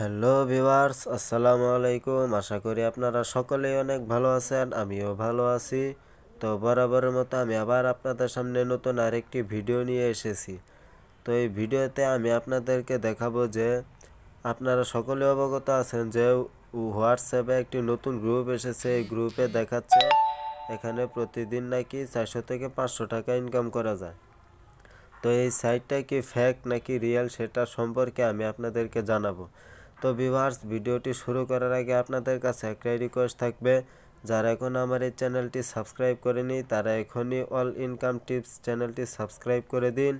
Hello viewers আসসালামু আলাইকুম আশা করি আপনারা সকলেই অনেক ভালো আছেন, আমিও ভালো আছি। তো বরাবরের মতো আমি আবার আপনাদের সামনে নতুন আরেকটি ভিডিও নিয়ে এসেছি। তো এই ভিডিওতে আমি আপনাদেরকে দেখাবো যে, আপনারা সকলে অবগত আছেন যে, হোয়াটসঅ্যাপে একটি নতুন গ্রুপ এসেছে। এই গ্রুপে দেখাচ্ছে, এখানে প্রতিদিন নাকি চারশো থেকে পাঁচশো টাকা ইনকাম করা যায়। তো এই সাইটটা কি ফেক নাকি রিয়েল সেটা সম্পর্কে আমি আপনাদেরকে জানাব। তো ভিউয়ার্স ভিডিওটি শুরু করার আগে আপনাদের কাছে একটাই রিকোয়েস্ট থাকবে। যারা এখন আমার এই চ্যানেলটি সাবস্ক্রাইব করেনি, তারা এখনই অল ইনকাম টিপস চ্যানেলটি সাবস্ক্রাইব করে দিন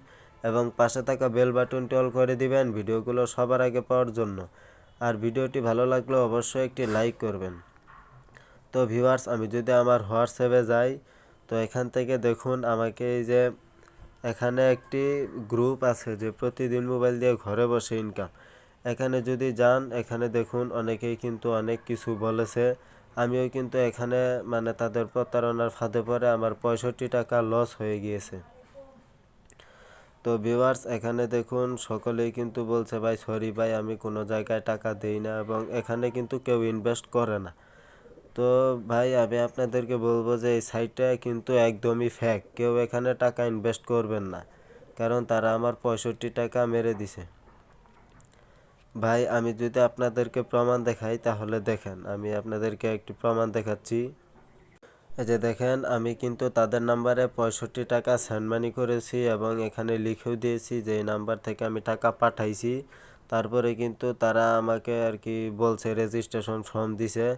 এবং পাশে থাকা বেল বাটনটি অল করে দিবেন ভিডিওগুলো সবার আগে পাওয়ার জন্য। আর ভিডিওটি ভালো লাগলে অবশ্যই একটি লাইক করবেন। তো ভিউয়ার্স আমি যদি আমার হোয়াটসঅ্যাপে যাই, তো এখান থেকে দেখুন আমাকে এই যে এখানে একটি গ্রুপ আছে যে প্রতিদিন মোবাইল দিয়ে ঘরে বসে ইনকাম এখানে যদি যান, এখানে দেখুন অনেকেই কিন্তু অনেক কিছু বলেছে। আমিও কিন্তু এখানে মানে তাদের প্রতারণার ফাঁদে পড়ে আমার পঁয়ষট্টি টাকা লস হয়ে গিয়েছে। তো ভিউয়ার্স এখানে দেখুন সকলেই কিন্তু বলছে, ভাই সরি ভাই, আমি কোনো জায়গায় টাকা দেই না এবং এখানে কিন্তু কেউ ইনভেস্ট করে না। তো ভাই, আমি আপনাদেরকে বলব যে এই সাইটটা কিন্তু একদমই ফ্যাক কেউ এখানে টাকা ইনভেস্ট করবেন না। কারণ তারা আমার পঁয়ষট্টি টাকা মেরে দিছে। ভাই, আমি যদি আপনাদেরকে প্রমাণ দেখাই, তাহলে দেখেন, আমি আপনাদেরকে একটি প্রমাণ দেখাচ্ছি। এই যে দেখেন, আমি কিন্তু তাদের নাম্বারে পঁয়ষট্টি টাকা সেন্ড মানি করেছি এবং এখানে লিখেও দিয়েছি যে নাম্বার থেকে আমি টাকা পাঠাইছি। তারপরে কিন্তু তারা আমাকে আর কি বলছে রেজিস্ট্রেশন ফর্ম দিছে।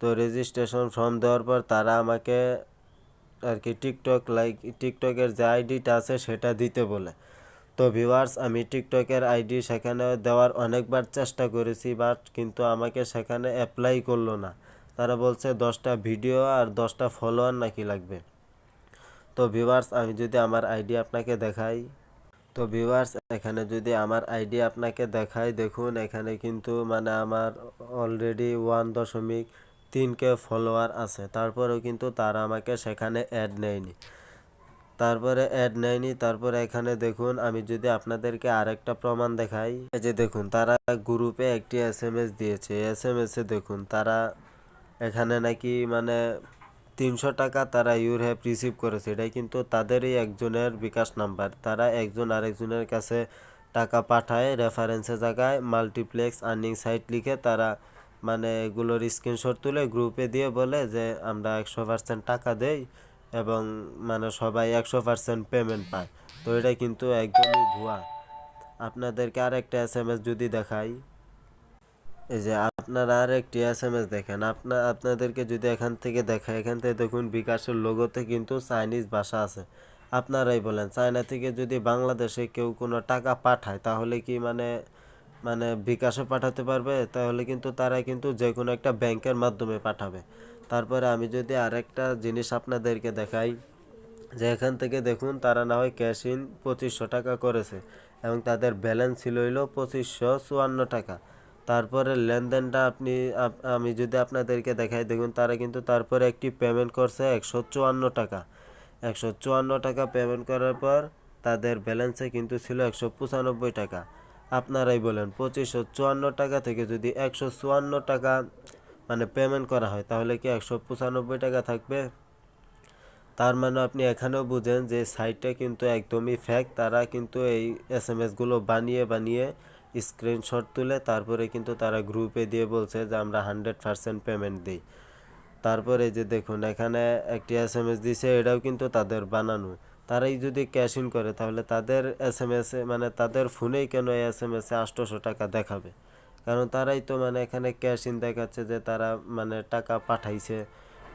তো রেজিস্ট্রেশন ফর্ম দেওয়ার পর তারা আমাকে আর কি টিকটক লাইক টিকটকের যে আইডিটা আছে, সেটা দিতে বলে। তো ভিউয়ার্স আমি টিকটকের আইডি সেখানে দেওয়ার অনেকবার চেষ্টা করেছি বাট কিন্তু আমাকে সেখানে অ্যাপ্লাই করল না। তারা বলছে দশটা ভিডিও আর দশটা ফলোয়ার নাকি লাগবে। তো ভিউয়ার্স আমি যদি আমার আইডি আপনাকে দেখাই, তো ভিউয়ার্স এখানে যদি আমার আইডি আপনাকে দেখাই, দেখুন এখানে কিন্তু মানে আমার অলরেডি ওয়ান দশমিক তিন কে ফলোয়ার আছে। তারপরেও কিন্তু তারা আমাকে সেখানে অ্যাড নেয়নি। তারপরে অ্যাড নেয়নি, তারপরে এখানে দেখুন আমি যদি আপনাদেরকে আরেকটা প্রমাণ দেখাই। এই যে দেখুন, তারা গ্রুপে একটি এস এম এস দিয়েছে। এস এম এসে দেখুন, তারা এখানে নাকি মানে তিনশো টাকা তারা ইউর হ্যাপ রিসিভ করেছে। এটাই কিন্তু তাদেরই একজনের বিকাশ নাম্বার। তারা একজন আরেকজনের কাছে টাকা পাঠায় রেফারেন্সে জায়গায় মাল্টিপ্লেক্স আর্নিং সাইট লিখে তারা মানে এগুলোর স্ক্রিনশট তুলে গ্রুপে দিয়ে বলে যে আমরা একশো পার্সেন্ট টাকা দেই। এবং মানে সবাই একশো পার্সেন্ট পেমেন্ট পায়। তো এটা কিন্তু একদমই ভুয়া। আপনাদেরকে আর একটা এস এম এস যদি দেখাই। এই যে আপনারা আর একটি এস এম এস দেখেন। আপনার আপনাদেরকে যদি এখান থেকে দেখায় এখান থেকে দেখুন বিকাশের লোগোতে কিন্তু চাইনিজ ভাষা আছে। আপনারাই বলেন চায়না থেকে যদি বাংলাদেশে কেউ কোনো টাকা পাঠায়, তাহলে কি মানে মানে বিকাশে পাঠাতে পারবে, তাহলে কিন্তু তারা কিন্তু যে কোনো একটা ব্যাংকের মাধ্যমে পাঠাবে। তারপরে আমি যদি আরেকটা জিনিস আপনাদেরকে দেখাই, যে এখান থেকে দেখুন তারা না হয় ক্যাশ ইন পঁচিশশো টাকা করেছে এবং তাদের ব্যালেন্স ছিল হইল পঁচিশশো চুয়ান্ন টাকা। তারপরে লেনদেনটা আপনি আমি যদি আপনাদেরকে দেখাই, দেখুন তারা কিন্তু তারপরে একটি পেমেন্ট করছে একশো চুয়ান্ন টাকা। একশো চুয়ান্ন টাকা পেমেন্ট করার পর তাদের ব্যালেন্সে কিন্তু ছিল একশো পঁচানব্বই টাকা। আপনারাই বলেন, পঁচিশশো চুয়ান্ন টাকা থেকে যদি একশো চুয়ান্ন টাকা মানে পেমেন্ট করা হয়, তাহলে কি একশো পঁচানব্বই টাকা থাকবে? তার মানে আপনি এখানেও বুঝেন যে সাইটটা কিন্তু একদমই ফ্যাক তারা কিন্তু এই এস এম এসগুলো বানিয়ে বানিয়ে স্ক্রিনশট তুলে তারপরে কিন্তু তারা গ্রুপে দিয়ে বলছে যে আমরা হান্ড্রেড পারসেন্ট পেমেন্ট দিই। তারপরে যে দেখুন, এখানে একটি এস এম এস দিছে, এটাও কিন্তু তাদের বানানো। তারাই যদি ক্যাশ ইন করে, তাহলে তাদের এস এম এসে মানে তাদের ফোনেই কেন এস এম এসে আটশোশো টাকা দেখাবে? কারণ তারাই তো মানে এখানে ক্যাশ ইন দেখাচ্ছে যে তারা মানে টাকা পাঠাইছে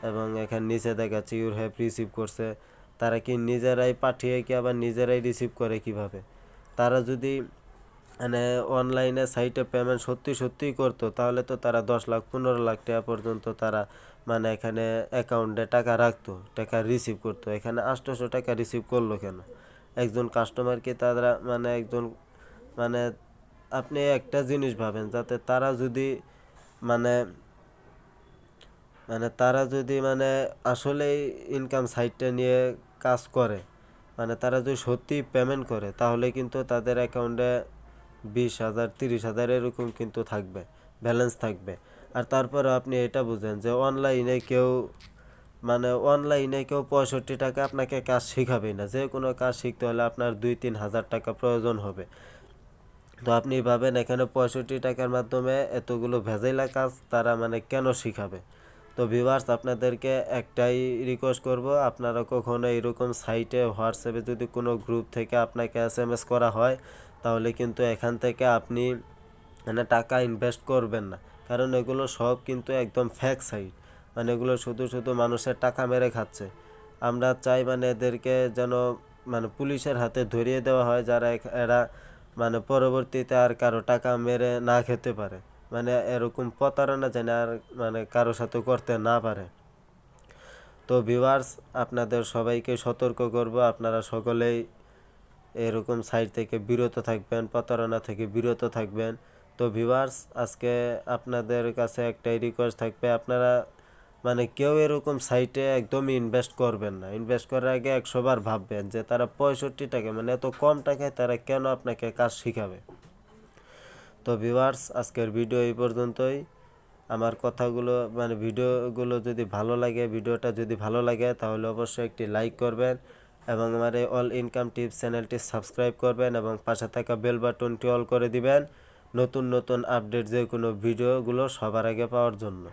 এবং এখানে নিচে দেখাচ্ছে ইউর হ্যাভ রিসিভ করছে। তারা কি নিজেরাই পাঠিয়ে কি আবার নিজেরাই রিসিভ করে কীভাবে? তারা যদি মানে অনলাইনে সাইটে পেমেন্ট সত্যি সত্যিই করতো, তাহলে তো তারা দশ লাখ, পনেরো লাখ টাকা পর্যন্ত তারা মানে এখানে অ্যাকাউন্টে টাকা রাখতো, টাকা রিসিভ করতো। এখানে আটশোশো টাকা রিসিভ করল কেন? একজন কাস্টমারকে তারা মানে একজন মানে আপনি একটা জিনিস ভাবেন, যাতে তারা যদি মানে মানে তারা যদি মানে আসলেই ইনকাম সাইটটা নিয়ে কাজ করে মানে তারা যদি সত্যি পেমেন্ট করে, তাহলে কিন্তু তাদের অ্যাকাউন্টে বিশ হাজার, তিরিশ হাজার এরকম কিন্তু থাকবে ব্যালেন্স থাকবে। আর তারপরে আপনি এটা বুঝেন যে অনলাইনে কেউ মানে অনলাইনে কেউ পঁয়ষট্টি টাকা আপনাকে কাজ শেখাবে না। যে কোনো কাজ শিখতে হলে আপনার দুই তিন হাজার টাকা প্রয়োজন হবে। তো আপনি ভাবেন এখানে পঁয়ষট্টি টাকার মাধ্যমে এতগুলো ভেজাইলা কাজ তারা মানে কেন শিখাবে? তো ভিউয়ার্স আপনাদেরকে একটাই রিকোয়েস্ট করব, আপনারা কখনো এরকম সাইটে হোয়াটসঅ্যাপে যদি কোনো গ্রুপ থেকে আপনাকে এস এম এস করা হয় তাহলে কিন্তু এখান থেকে আপনি মানে টাকা ইনভেস্ট করবেন না। কারণ এগুলো সব কিন্তু একদম ফ্যাক সাইট মানে এগুলো শুধু শুধু মানুষের টাকা মেরে খাচ্ছে। আমরা চাই মানে এদেরকে যেন মানে পুলিশের হাতে ধরিয়ে দেওয়া হয়, যারা এরা মানে পরবর্তীতে আর কারও টাকা মেরে না খেতে পারে। মানে এরকম প্রতারণা যেন আর মানে কারও সাথে করতে না পারে। তো ভিউয়ার্স আপনাদের সবাইকে সতর্ক করব। আপনারা সকলেই এরকম সাইট থেকে বিরত থাকবেন, প্রতারণা থেকে বিরত থাকবেন। তো ভিউয়ার্স, আজকে আপনাদের কাছে একটাই রিকোয়েস্ট থাকবে, আপনারা মানে কেউ এরকম সাইটে একদমই ইনভেস্ট করবেন না। ইনভেস্ট করার আগে একশোবার ভাববেন যে তারা পঁয়ষট্টি টাকা মানে এত কম টাকায় তারা কেন আপনাকে কাজ শিখাবে? তো ভিউয়ার্স, আজকের ভিডিও এই পর্যন্তই। আমার কথাগুলো মানে ভিডিওগুলো যদি ভালো লাগে, ভিডিওটা যদি ভালো লাগে, তাহলে অবশ্যই একটি লাইক করবেন। এবং আমার এই অল ইনকাম টিপস চ্যানেলটি সাবস্ক্রাইব করবেন এবং পাশে থাকা বেল বাটনটি অল করে দিবেন। নতুন নতুন আপডেট যে কোনো ভিডিওগুলো সবার আগে পাওয়ার জন্য।